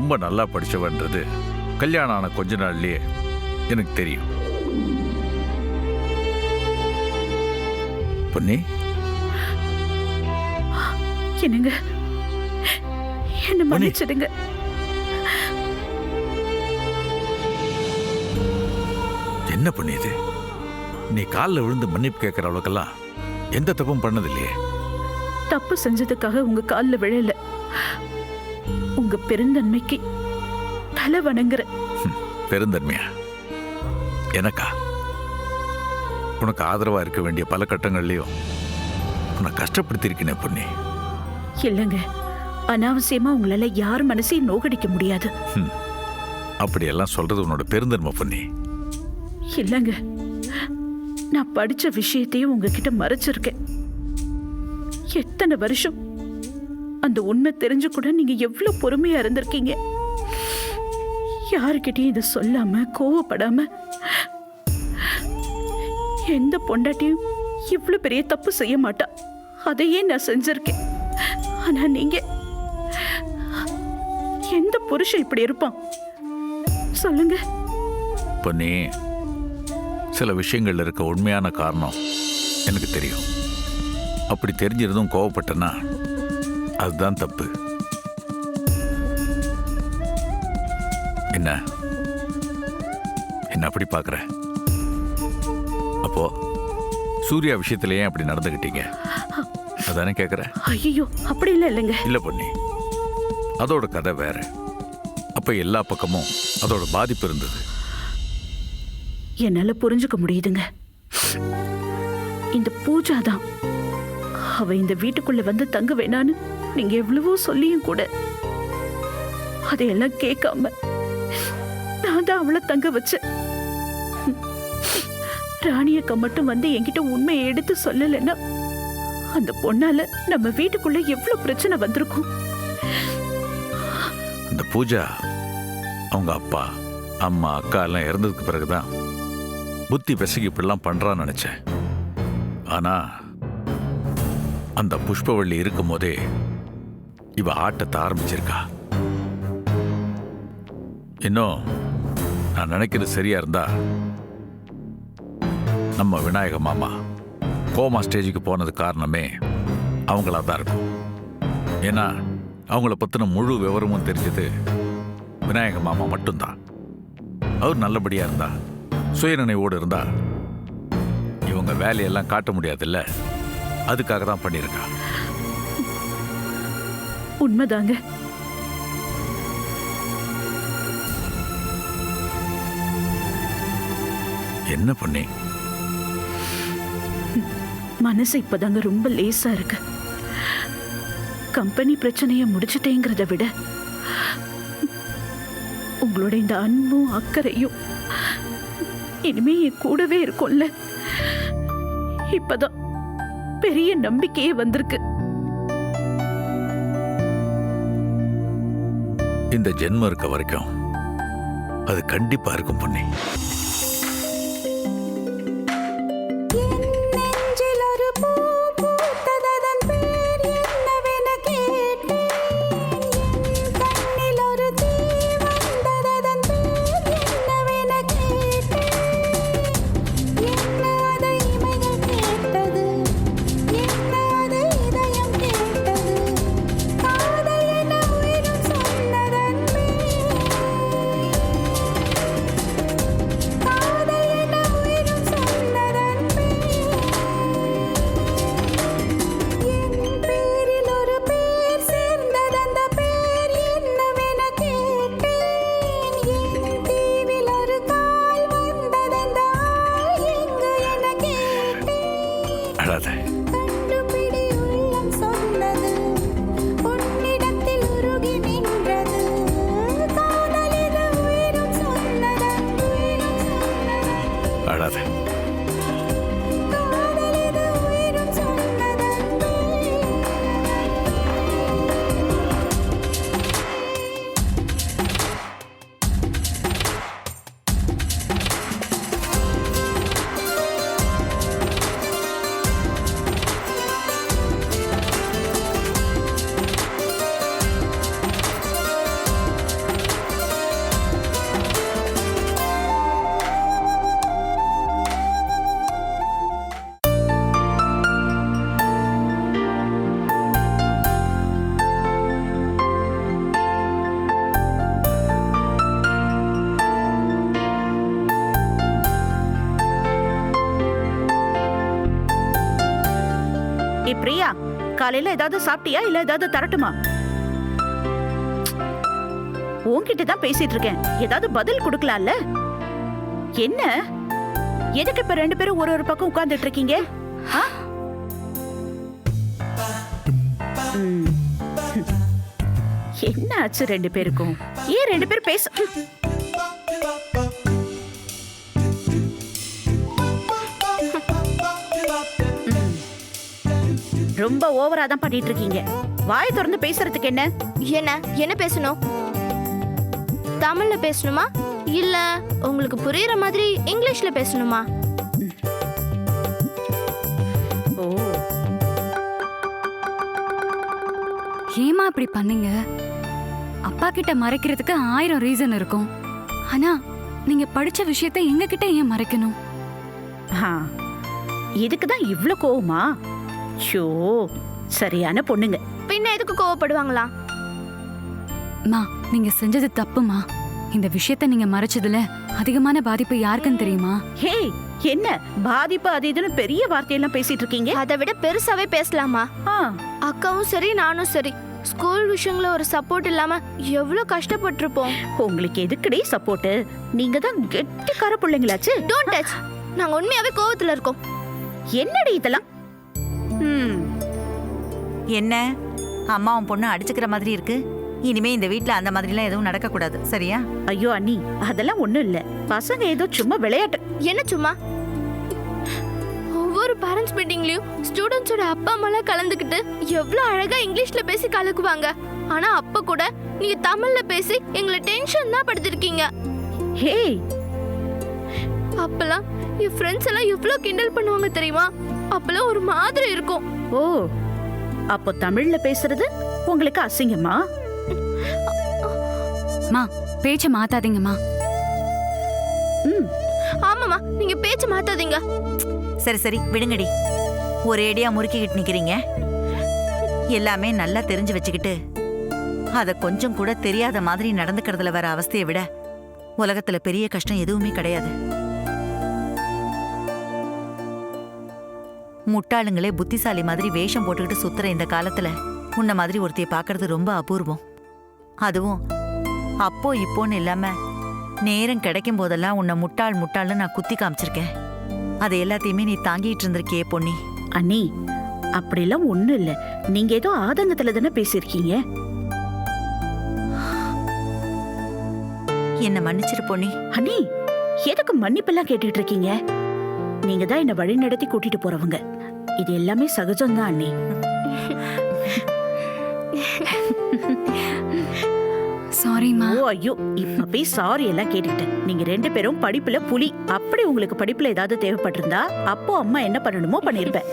ரொம்ப நல்லா படிச்சவன்றது கல்யாணம் ஆன கொஞ்ச நாள்லயே எனக்கு தெரியும். பொன்னி? என்னங்க? என்ன மன்னிச்சிடுங்க. என்ன இது? நீ காலில் விழுந்து மன்னிப்பு கேட்குற அளவுக்கெல்லாம் எந்த தப்பும் பண்ணதில்லையே. தப்பு செஞ்சதுக்காக உங்க கால்ல விழல. உங்க பெருந்தன்மைக்கு தலை வணங்குற. பெருந்தன்மையா? எனக்கா? உனக்கு ஆதரவா இருக்க வேண்டிய பல கட்டங்கள்லயும் உன்னை கஷ்டப்படுத்தியிருக்கேனே பொன்னி. இல்லைங்க. அனாவசியமா உங்களால யார் மனசையும் நோகடிக்க முடியாது. ஹம். அப்படியெல்லாம் சொல்றது உன்னோட பெருந்தன்மை பொன்னி. இல்லைங்க. நான் படிச்ச விஷயத்தையும் உங்ககிட்ட மறைச்சிருக்கேன். எத்தனை வருஷம் அந்த உண்மை தெரிஞ்சு கூட நீங்க எவ்வளவு பொறுமையா இருந்திருக்கீங்க? யாருக்கிட்டையும் இதை சொல்லாம கோவப்படாம எந்த பொண்டாட்டியும் இவ்வளவு பெரிய தப்பு செய்ய மாட்டா. அதையே நான் செஞ்சிருக்கேன். ஆனா நீங்க எந்த புருஷன் இப்படி இருப்பான்? சொல்லுங்க. பொன்னி சில விஷயங்கள்ல இருக்க உண்மையான காரணம் எனக்கு தெரியும். அப்படி தெரிஞ்சிருந்தும் கோவப்பட்டேன்னா அதுதான் தப்பு. என்ன? என்ன அப்படி பார்க்குற? அப்போ சூர்யா விஷயத்துல ஏன் அப்படி நடந்துக்கிட்டீங்க? அதானே கேட்குற ஐயோ அப்படி இல்லை இல்லைங்க. இல்லை பொன்னி. அதோட கதை வேற. அப்ப எல்லா பக்கமும் அதோட பாதிப்பு இருந்தது. என்னால புரிஞ்சுக்க முடியுதுங்க. இந்த பூஜா தான். அவ இந்த வீட்டுக்குள்ள வந்து தங்க வேணான்னு நீங்க எவ்வளவோ சொல்லியும் கூட அதையெல்லாம் கேட்காம நான் தான் அவளை தங்க வச்சேன். ராணியக்கா மட்டும் வந்து என்கிட்ட உண்மையை எடுத்து சொல்லலைன்னா அந்த பொண்ணால நம்ம வீட்டுக்குள்ள எவ்வளவு பிரச்சனை வந்திருக்கும்? இந்த பூஜா அவங்க அப்பா அம்மா அக்கா எல்லாம் இறந்ததுக்கு பிறகுதான் புத்தி பிசகி இப்படிலாம் பண்றான்னு நினைச்சேன். ஆனா அந்த புஷ்பவள்ளி இருக்கும் போதே இவ ஆட்டத்தை ஆரம்பிச்சிருக்கா. இன்னும் நான் நினைக்கிறது சரியா இருந்தா நம்ம விநாயக மாமா கோமா ஸ்டேஜுக்கு போனது காரணமே அவங்களா தான் இருக்கும். ஏன்னா அவங்கள பற்றின முழு விவரமும் தெரிஞ்சது விநாயக மாமா மட்டும்தான். அவர் நல்லபடியா இருந்தா சுயநினைவோடு இருந்தா இவங்க வேலையெல்லாம் காட்ட முடியாதுல்ல. அதுக்காக தான் பண்ணியிருக்கா. உண்மைதாங்க. என்ன பண்ணி? மனசு இப்பதாங்க ரொம்ப லேசா இருக்கு. கம்பெனி பிரச்சனைய முடிச்சிட்டேங்கிறத விட உங்களோட இந்த அன்பும் அக்கறையும் இனிமே என் கூடவே இருக்கும்ல. இப்பதான் பெரிய நம்பிக்கையே வந்திருக்கு. இந்த ஜென்மம் இருக்க வரைக்கும் அது கண்டிப்பா இருக்கும் பொண்ணி காலையில ஏதாவது சாப்பிட்டியா? இல்ல ஏதாவது தரட்டுமா? உன்கிட்ட தான் பேசிட்டு இருக்கேன். ஏதாவது பதில் கொடுக்கலாம்ல? என்ன? எதுக்கு இப்ப ரெண்டு பேரும் ஒரு ஒரு பக்கம் உட்கார்ந்துட்டு இருக்கீங்க? என்ன ஆச்சு ரெண்டு பேருக்கும்? ஏன் ரெண்டு பேரும் பேச ரொம்ப ஓவரா தான் பண்ணிட்டு இருக்கீங்க வாய் திறந்து பேசுறதுக்கு என்ன? என்ன? என்ன பேசணும்? தமிழ்ல பேசணுமா? இல்ல உங்களுக்கு புரியுற மாதிரி இங்கிலீஷ்ல பேசணுமா? ஓ. ஏமா இப்படி பண்ணீங்க. அப்பா கிட்ட மறைக்கிறதுக்கு ஆயிரம் ரீசன் இருக்கும். ஆனா நீங்க படிச்ச விஷயத்த எங்க கிட்ட ஏன் மறைக்கணும்? ஆ, இதுக்கு தான் இவ்ளோ கோவமா? ஷோ சரியான பொண்ணுங்க. பின்ன எதுக்கு கோவப்படுவாங்களா? மா நீங்க செஞ்சது தப்புமா? இந்த விஷயத்த நீங்க மறைச்சதுல அதிகமான பாதிப்பு யாருக்குன்னு தெரியுமா? ஹே என்ன? பாதிப்பு அது இதுன்னு பெரிய வார்த்தையெல்லாம் பேசிட்டு இருக்கீங்க? அதை விட பெருசாவே பேசலாமா? ஆ, அக்காவும் சரி நானும் சரி. ஸ்கூல் விஷயங்கள ஒரு சப்போர்ட் இல்லாம எவ்வளவு கஷ்டப்பட்டிருப்போம். உங்களுக்கு எதுக்குடி சப்போர்ட் நீங்க தான் கெட்டிக்கார பிள்ளைங்களாச்சு. டோன்ட் டச் நாங்க உண்மையாவே கோவத்துல இருக்கோம். என்னடி இதெல்லாம்? என்ன? அம்மாவும் பொண்ணு அடிச்சுக்கிற மாதிரி இருக்கு. இனிமே இந்த வீட்ல அந்த மாதிரிலாம் எதுவும் நடக்கக்கூடாது. சரியா? ஐயோ அண்ணி அதெல்லாம் ஒண்ணும் இல்ல. பசங்க ஏதோ சும்மா விளையாட்டு. என்ன சும்மா? ஒவ்வொரு பேரண்ட்ஸ் மீட்டிங்லயும் ஸ்டூடெண்ட்ஸோட அப்பா அம்மாலாம் கலந்துக்கிட்டு எவ்வளவு அழகா இங்கிலீஷ்ல பேசி கலக்குவாங்க. ஆனா அப்ப கூட நீங்க தமிழ்ல பேசி எங்களை டென்ஷன் தான் படுத்திருக்கீங்க. ஹே! அப்பெல்லாம் என் ஃப்ரெண்ட்ஸ் எல்லாம் எவ்வளவு கிண்டல் பண்ணுவாங்க தெரியுமா? அப்பெல்லாம் ஒரு மாதிரி இருக்கும். ஓ அப்போ தமிழ்ல பேசுறது உங்களுக்கு அசிங்கமா? மா பேச்ச மாத்தாதீங்கம்மா. ம். ஆமாமா நீங்க பேச்சு மாத்தாதீங்க. சரி சரி விடுங்கடி. ஒரேடியா முறுக்கிக்கிட்டு நிக்கிறீங்க. எல்லாமே நல்லா தெரிஞ்சு வச்சுக்கிட்டு அத கொஞ்சம் கூட தெரியாத மாதிரி நடந்துக்கிறதுல வர அவஸ்தையை விட உலகத்துல பெரிய கஷ்டம் எதுவுமே கிடையாது. முட்டாளுங்களே புத்திசாலி மாதிரி வேஷம் போட்டுக்கிட்டு சுத்துற இந்த காலத்துல உன்ன மாதிரி ஒருத்தைய பார்க்கறது ரொம்ப அபூர்வம். அதுவும் அப்போ இப்போன்னு இல்லாம நேரம் கிடைக்கும் போதெல்லாம் உன்னை முட்டாள் முட்டாள்னு நான் குத்தி காமிச்சிருக்கேன். அதை எல்லாத்தையுமே நீ தாங்கிட்டு இருந்திருக்கியே பொன்னி. அண்ணி அப்படிலாம் ஒண்ணும் இல்ல. நீங்க ஏதோ ஆதங்கத்துல தானே பேசியிருக்கீங்க? என்ன மன்னிச்சிரு பொன்னி. அண்ணி எதுக்கு மன்னிப்பெல்லாம் கேட்டுட்டு இருக்கீங்க? நீங்க தான் என்ன வழி நடத்தி கூட்டிட்டு போறவங்க. இது எல்லாமே சகஜம்தான் அண்ணி. சாரிம்மா ஓ ஐயோ. இப்ப போய் சாரி எல்லாம் கேட்டுக்கிட்டேன் நீங்க ரெண்டு பேரும் படிப்புல புலி. அப்படி உங்களுக்கு படிப்புல ஏதாவது தேவைப்பட்டிருந்தா அப்போ அம்மா என்ன பண்ணணுமோ பண்ணிருப்பேன்.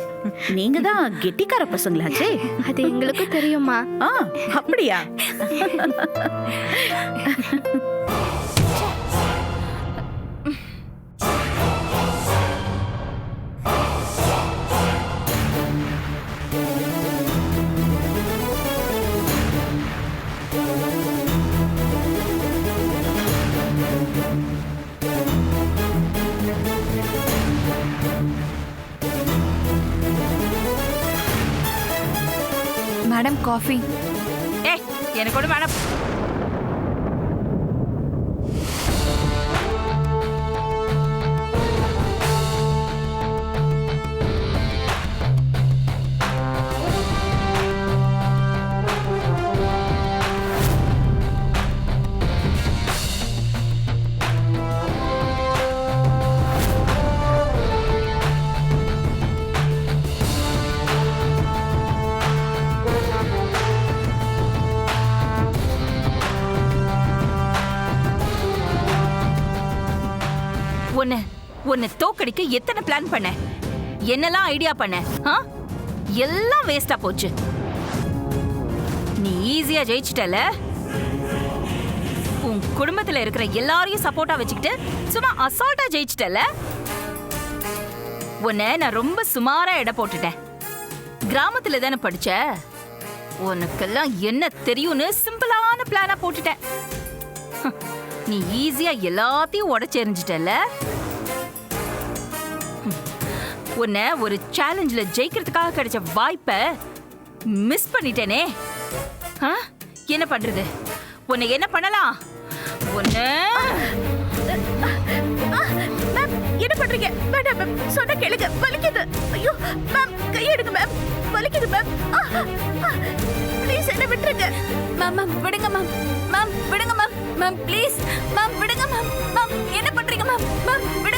நீங்க தான் கெட்டிக்கார பசங்களாச்சே. அது எங்களுக்கும் தெரியுமா ஆ அப்படியா? காஃபி ஏ எனக்கு ஒன்று வேணாம். உன்னை தோக்கடிக்க எத்தனை பிளான் பண்ண? என்னெல்லாம் ஐடியா பண்ண? ஆ? எல்லாம் வேஸ்டா போச்சு. நீ ஈஸியா ஜெயிச்சிட்டல? உன் குடும்பத்துல இருக்கிற எல்லாரையும் சப்போர்ட்டா வச்சுக்கிட்டு சும்மா அசால்ட்டா ஜெயிச்சிட்டல? உன்னை நான் ரொம்ப சுமாரா எடை போட்டுட்டேன். கிராமத்துல தானே படிச்ச? உனக்கெல்லாம் என்ன தெரியும்னு சிம்பிளான பிளானா போட்டுட்டேன். நீ ஈஸியா எல்லாத்தையும் உடச்செறிஞ்சிட்டல? உன்னை ஒரு சேலஞ்சில் ஜெயிக்கிறதுக்காக கிடைச்ச வாய்ப்பை மிஸ் பண்ணிட்டேனே. ஆ? என்ன பண்றது? உன்னை என்ன பண்ணலாம்? உன்னை மேம் என்ன பண்றீங்க? வேண்டாம் மேம் சொன்ன கேளுங்க. வலிக்குது. ஐயோ மேம் கையெடுங்க மேம். வலிக்குது மேம். ப்ளீஸ் என்ன விட்டுருங்க. மேம் மேம் விடுங்க மேம். மேம் விடுங்க மேம். மேம் ப்ளீஸ் மேம் விடுங்க மேம். மேம் என்ன பண்றீங்க மேம்? மேம் விடுங்க.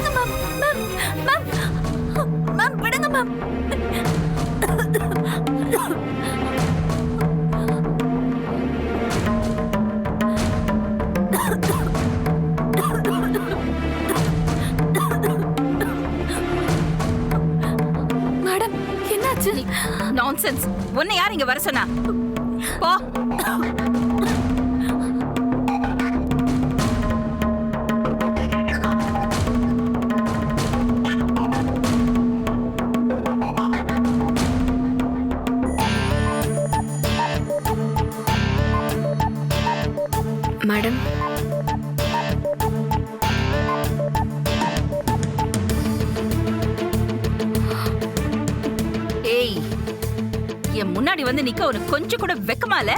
மேடம் என்னாச்சு? நான்சென்ஸ் உன்னை யார் இங்க வர சொன்னா? போ. மேடம். ஏய் என் முன்னாடி வந்து நிக்க உனக்கு கொஞ்சம் கூட வெக்கமால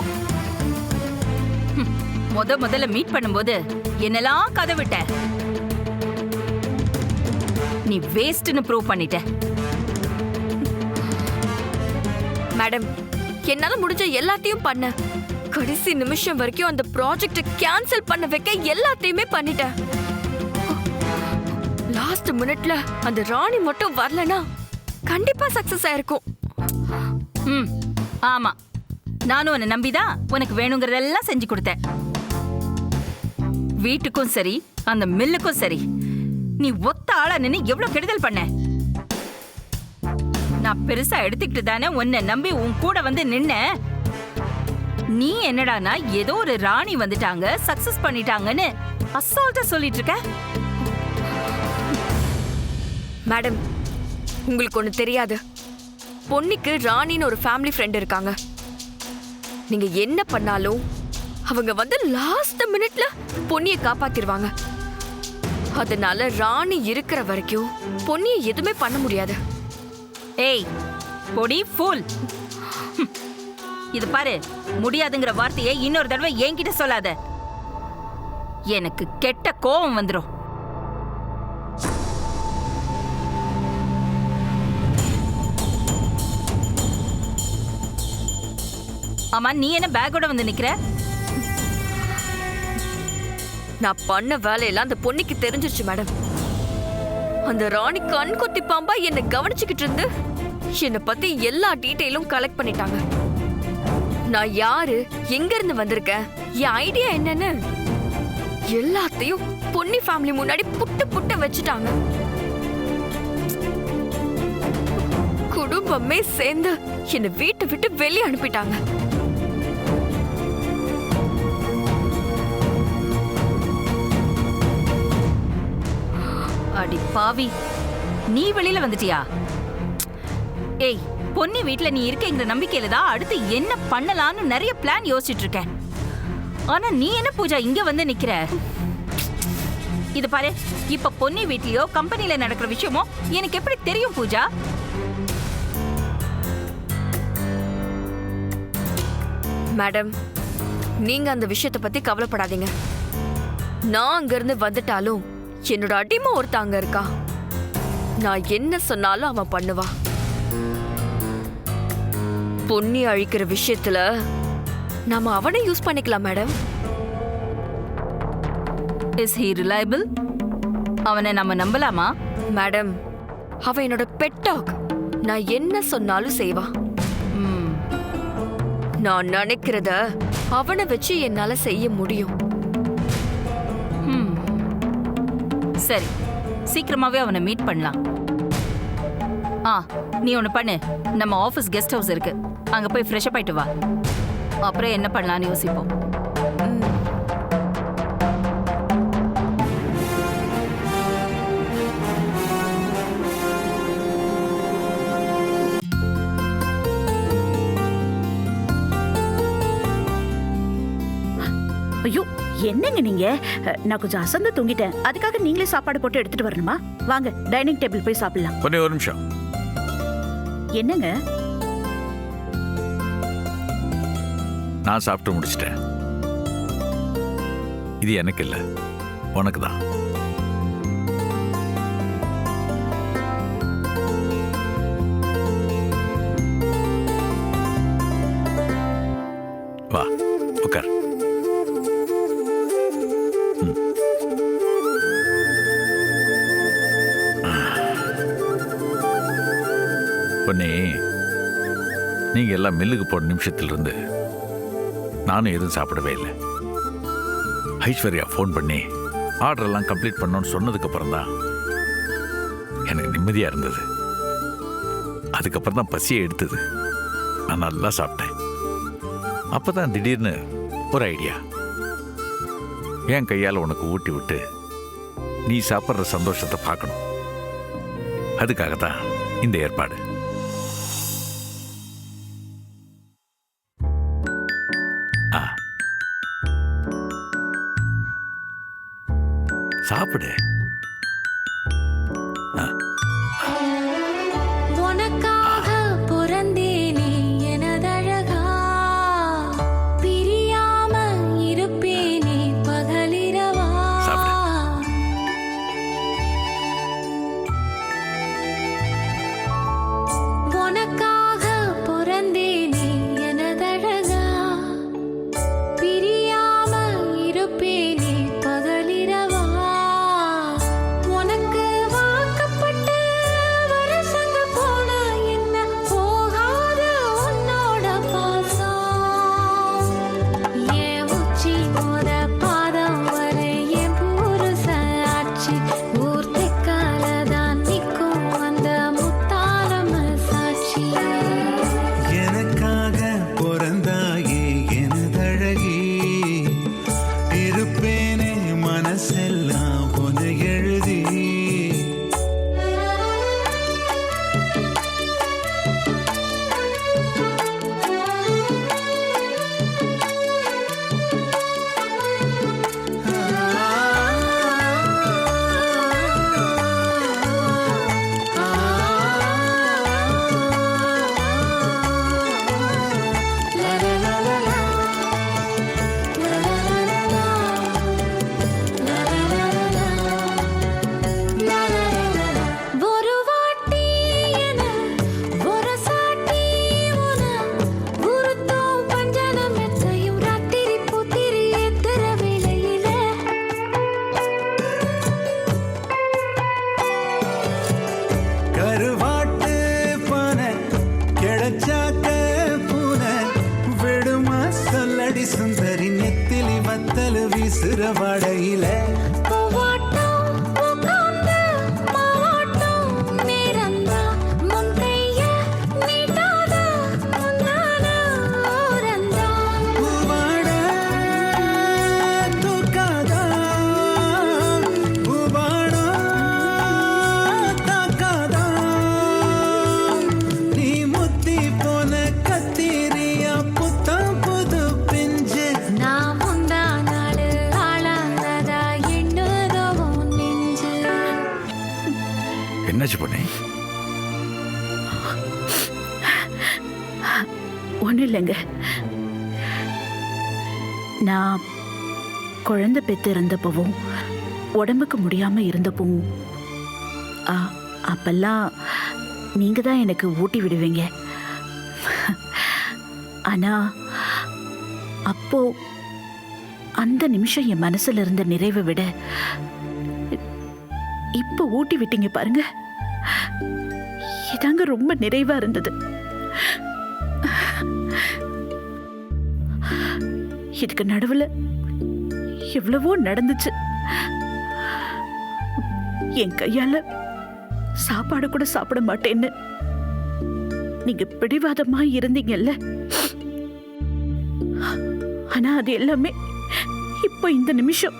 முத முதல்ல மீட் பண்ணும்போது என்னெல்லாம் கதை விட்ட நீ வேஸ்ட்னு ப்ரூவ் பண்ணிட்ட. மேடம் என்னால முடிஞ்ச எல்லாத்தையும் பண்ண. கடைசி நிமிஷம் வரைக்கும் அந்த ப்ராஜெக்ட கேன்சல் பண்ண வைக்க எல்லாத்தையுமே பண்ணிட்டேன். லாஸ்ட் மினிட்ல அந்த ராணி மட்டும் வரலனா கண்டிப்பா சக்சஸ் ஆயிருக்கும். ம் ஆமா. நானும் உன்னை நம்பிதான் உனக்கு வேணுங்கிறதெல்லாம் செஞ்சு கொடுத்தேன். வீட்டுக்கும் சரி அந்த மில்லுக்கும் சரி நீ ஒத்த ஆளா நின்னு எவ்வளவு கெடுதல் பண்ண? நான் பெருசா எடுத்துக்கிட்டு தானே உன்னை நம்பி உன் கூட வந்து நின்ன நீ என்னடானா ஏதோ ஒரு ராணி வந்துட்டாங்க சக்சஸ் பண்ணிட்டாங்கன்னு அசால்ட்டா சொல்லிட்டு இருக்க மேடம் உங்களுக்கு ஒண்ணு தெரியாது. பொன்னிக்கு ராணின்னு ஒரு ஃபேமிலி ஃப்ரெண்ட் இருக்காங்க. நீங்க என்ன பண்ணாலும் அவங்க வந்து லாஸ்ட் மினிட்ல பொன்னியை காப்பாத்திடுவாங்க அதனால ராணி இருக்கிற வரைக்கும் பொன்னியை எதுவுமே பண்ண முடியாது. ஏய் பொடி ஃபூல் இது பாரு முடியாதுங்கிற வார்த்தையை இன்னொரு தடவை என்கிட்ட சொல்லாத. எனக்கு கெட்ட கோபம் வந்துடும் ஆமா நீ என்ன பேக்கோட வந்து நிக்கிற? நான் பண்ண வேலையெல்லாம் அந்த பொன்னிக்கு தெரிஞ்சிருச்சு மேடம். அந்த ராணி கண் கொத்தி பாம்பா என்னை கவனிச்சுக்கிட்டு இருந்து என்னை பத்தி எல்லா டீட்டெயிலும் கலெக்ட் பண்ணிட்டாங்க. நான் யாரு? எங்க இருந்து வந்திருக்கேன்? என் ஐடியா என்னன்னு? எல்லாத்தையும் பொன்னி ஃபேமிலி முன்னாடி புட்டு புட்டு வச்சுட்டாங்க. குடும்பமே சேர்ந்து என்னை வீட்டை விட்டு வெளியே அனுப்பிட்டாங்க. அடி பாவி நீ வெளியில வந்துட்டியா? ஏய் பொன்னி வீட்ல நீ இருக்கேங்கிற நம்பிக்கையில தான் அடுத்து என்ன பண்ணலாம்னு நிறைய பிளான் யோசிச்சுட்டு இருக்கேன். ஆனா நீ என்ன பூஜா இங்க வந்து நிக்கிற? இது பாரு இப்ப பொன்னி வீட்லயோ கம்பெனில நடக்கிற விஷயமோ எனக்கு எப்படி தெரியும் பூஜா? மேடம் நீங்க அந்த விஷயத்தை பத்தி கவலைப்படாதீங்க. நான் அங்கிருந்து வந்துட்டாலும் என்னோட அடிமை ஒருத்தங்க இருக்கா? நான் என்ன சொன்னாலும் அவன் பண்ணுவான் பொன்னி அழிக்கிற விஷயத்துல நாம அவனை யூஸ் பண்ணிக்கலாம் மேடம். இஸ் ஹி ரிலையபிள் அவனை நம்ம நம்பலாமா? மேடம் அவன் என்னோட பெட் டாக் நான் என்ன சொன்னாலும் செய்வான். நான் நினைக்கிறத அவனை வச்சு என்னால செய்ய முடியும். ம். சரி சீக்கிரமாவே அவனை மீட் பண்ணலாம். ஆ நீ ஒன்று பண்ணு. நம்ம ஆஃபீஸ் கெஸ்ட் ஹவுஸ் இருக்கு. அங்க போய் ஃப்ரெஷ் அப் ஆயிட்டு வா. அப்புறம் என்ன பண்ணலாம்னு யோசிப்போம். ஐயோ என்னங்க நீங்க? நான் கொஞ்சம் அசந்து தூங்கிட்டேன். அதுக்காக நீங்களே சாப்பாடு போட்டு எடுத்துட்டு வரணுமா? வாங்க டைனிங் டேபிள் போய் சாப்பிடலாம். பொன்னி ஒரு நிமிஷம். என்னங்க? நான் சாப்பிட்டு முடிச்சிட்டேன். இது எனக்கு இல்லை உனக்கு தான் பண்ணி. நீங்க எல்லாம் மில்லுக்கு போன நிமிஷத்துலேருந்து நானும் எதுவும் சாப்பிடவே இல்லை. ஐஸ்வர்யா ஃபோன் பண்ணி ஆர்டர் எல்லாம் கம்ப்ளீட் பண்ணோன்னு சொன்னதுக்கு அப்புறம் தான் எனக்கு நிம்மதியா இருந்தது. அதுக்கப்புறம் தான் பசியை எடுத்தது. நான் நல்லா சாப்பிட்டேன். அப்பதான் திடீர்னு ஒரு ஐடியா என் கையால் உனக்கு ஊட்டி விட்டு நீ சாப்பிட்ற சந்தோஷத்தை பார்க்கணும். அதுக்காக தான் இந்த ஏற்பாடு. சாப்பிடு. குழந்தை பெத்து இருந்தப்பவும் உடம்புக்கு முடியாம இருந்தப்பவும் ஆ, அப்பெல்லாம் நீங்க தான் எனக்கு ஊட்டி விடுவீங்க. ஆனா அப்போ அந்த நிமிஷம் என் மனசுல இருந்த நிறைவை விட இப்போ ஊட்டி விட்டீங்க பாருங்க. இதாங்க ரொம்ப நிறைவா இருந்தது. இதுக்கு நடுவில் எவ்வளவோ நடந்துச்சு. என் கையால சாப்பாடு கூட சாப்பிட மாட்டேன்னு. நீங்க பிடிவாதமா இருந்தீங்கல்ல. ஆனா அது எல்லாமே இப்போ இந்த நிமிஷம்.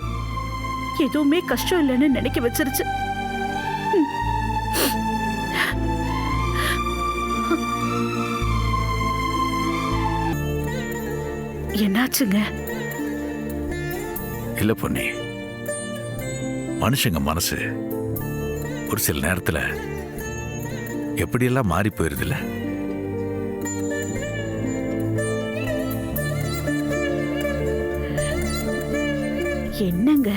எதுவுமே கஷ்டம் இல்லைன்னு நினைக்க வச்சிருச்சு. என்னாச்சுங்க? இல்லை பொன்னி. மனுஷங்க மனசு ஒரு சில நேரத்தில் எப்படியெல்லாம் மாறி போயிருதுல்ல? என்னங்க?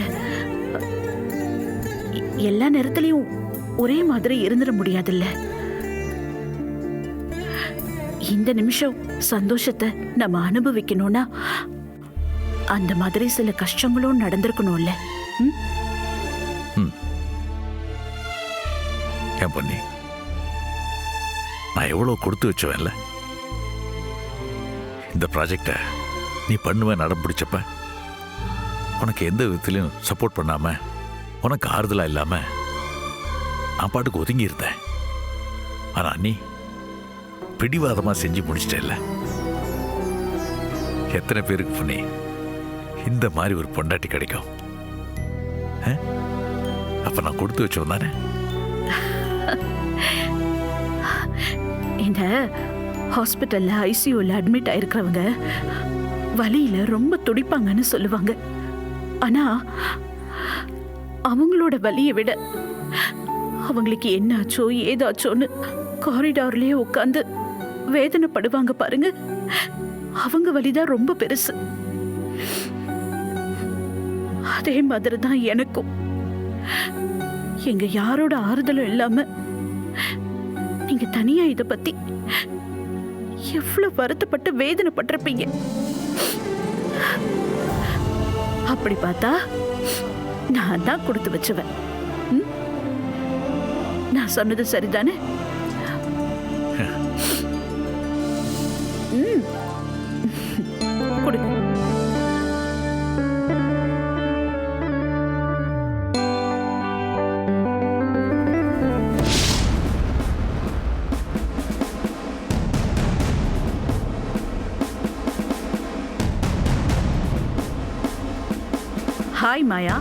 எல்லா நேரத்திலையும் ஒரே மாதிரி இருந்துட முடியாதுல்ல? இந்த நிமிஷம் சந்தோஷத்தை நம்ம அனுபவிக்கணும்னா அந்த மாதிரி சில கஷ்டங்களும் நடந்திருக்கணும்ல. ம்? பொன்னி? நான் எவ்வளோ கொடுத்து வச்சுவேன்ல? இந்த ப்ராஜெக்டை நீ பண்ணுவேன் நடம் பிடிச்சப்ப உனக்கு எந்த விதத்திலையும் சப்போர்ட் பண்ணாம உனக்கு ஆறுதலா இல்லாம நான் பாட்டுக்கு ஒதுங்கி இருந்தேன். ஆனா நீ பிடிவாதமா செஞ்சு முடிச்சிட்டேல்ல? எத்தனை பேருக்கு பண்ணி இந்த மாதிரி ஒரு பொண்டாட்டி கிடைக்கும். அப்ப நான் கொடுத்து வச்சோம் தானே? இந்த ஹாஸ்பிட்டல்ல ஐசியூல அட்மிட் ஆயிருக்கிறவங்க வலியில ரொம்ப துடிப்பாங்கன்னு சொல்லுவாங்க. ஆனா அவங்களோட வலியை விட அவங்களுக்கு என்னாச்சோ ஏதாச்சோன்னு காரிடார்லயே உட்காந்து வேதனைப்படுவாங்க பாருங்க. அவங்க வலிதான் ரொம்ப பெருசு. அதே மாதிரி தான் எனக்கும். எங்க யாரோட ஆறுதலும் இல்லாம நீங்க தனியா இத பத்தி எவ்வளவு வருத்தப்பட்டு வேதனைப்பட்டிருப்பீங்க. அப்படி பார்த்தா நான் தான் கொடுத்து வச்சவன்? நான் சொன்னது சரிதானே? ம். ஹாய் மாயா